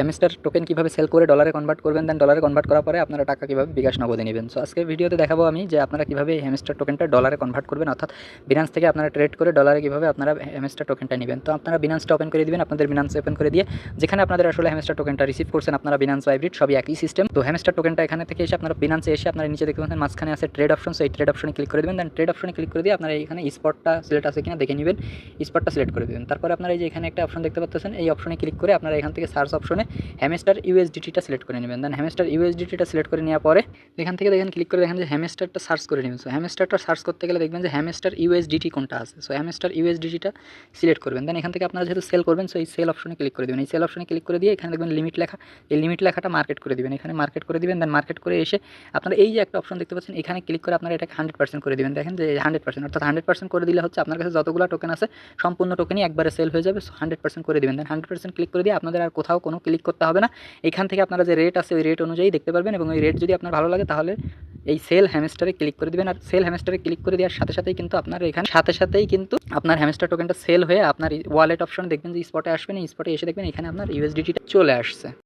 Hamster token কীভাবে sell করে ডলারে কনভার্ট করবেন দেন ডলারে কনভার্ট করার পরে আপনারা টাকা কীভাবে বিকাশ নগদে নেবেন। সো আজকে ভিডিওতে দেখাবো আমি যে আপনারা কীভাবে হ্যামস্টার টোকেনটা ডলারে কনভার্ট করবেন, অর্থাৎ বিনান্স থেকে আপনারা ট্রেড করে ডলারে কীভাবে আপনারা হ্যামস্টার টোকেনটা নেবেন। তো আপনারা বিনান্সটা ওপেন করে দিবেন, আপনাদের বিনান্স ওপেন করে দিয়ে যেখানে আপনাদের আসলে হ্যামস্টার টোকেনটা রিসিভ করছেন, আপনারা বিনান্স হাইব্রিড সবই একই সিস্টেম তো হ্যামস্টার টোকেনটা এখানে থেকে এসে আপনারা বিনান্সে এসে আপনারা নিচে দেখতে পাচ্ছেন, মাঝখানে আছে ট্রেড অপশন সেই ট্রেড অপশনে ক্লিক করে দেবেন। দেন ট্রেড অপশনে ক্লিক করে দিয়ে আপনারা এখানে স্পটটা সিলেক্ট আছে কিনা দেখে নেবেন। স্পটটা সিলেক্ট করে দেবেন। তারপরে আপনারা এই যে এখানে একটা অপশন দেখতে পাচ্ছেন, এই অপশনে ক্লিক করে আপনারা এখান থেকে সার্চ অপশনে হ্যামস্টার ইউএসডিটিটা সিলেক্ট করে নেবেন। দেন হ্যামস্টার ইউএসডিটিটা সিলেক্ট করে নেওয়ার পরে এখান থেকে দেখেন ক্লিক করে দেখেন যে হ্যামস্টারটা সার্চ করে নেবেন। সো হ্যামস্টারটা সার্চ করতে গেলে দেখবেন যে হ্যামেস্টার ইউএসডিটি কোনটা আছে। সো হ্যামেস্টার ইউএসডিটিটা সিলেক্ট করবেন। দেন এখান থেকে আপনারা যেহেতু সেল করবেন সো এই সেল অপশনে ক্লিক করে দেবেন। এই সেল অপশনে ক্লিক করে দিয়ে এখানে দেখবেন লিমিট লেখা। এই লিমিট লেখাটা মার্কেট করে দিবেন। এখানে মার্কেট করে দিবেন দেন মার্কেট করে এসে আপনারা এই যে একটা অপশন দেখতে পাচ্ছেন, এখানে ক্লিক করে আপনারা এটাকে হান্ড্রেড পার্সেন্ট করে দেবেন। দেখেন যে হান্ড্রেড পার্সেন্ট অর্থাৎ হান্ড্রেড পার্সেন্ট করে দিলে হচ্ছে আপনার কাছে যতগুলো টোকেন আছে, সম্পূর্ণ টোকেনই একবারে সেল হয়ে যাবে। সো হান্ড্রেড পার্সেন্ট করে দেবেন। দেন হান্ড্রেড পার্সেন্ট ক্লিক করে দিয়ে আপনাদের আর কোথাও কোনো ক্লিক করতে হবে না। এখান থেকে আপনারা যে রেট আছে, ওই রেট অনুযায়ী দেখতে পারবেন এবং ওই রেট যদি আপনার ভালো লাগে তাহলে এই সেল হ্যামেস্টারে ক্লিক করে দেবেন। আর সেল হ্যামস্টারে ক্লিক করে দেওয়ার সাথে সাথেই কিন্তু আপনার এখানে, সাথে সাথেই কিন্তু আপনার হ্যামেস্টার টোকেনটা সেল হয়ে আপনার ওয়ালেট অপশন দেখবেন যে স্পটে আসবেন স্পটে এসে দেখবেন এখানে আপনার ইউএসডিটিটা চলে আসছে।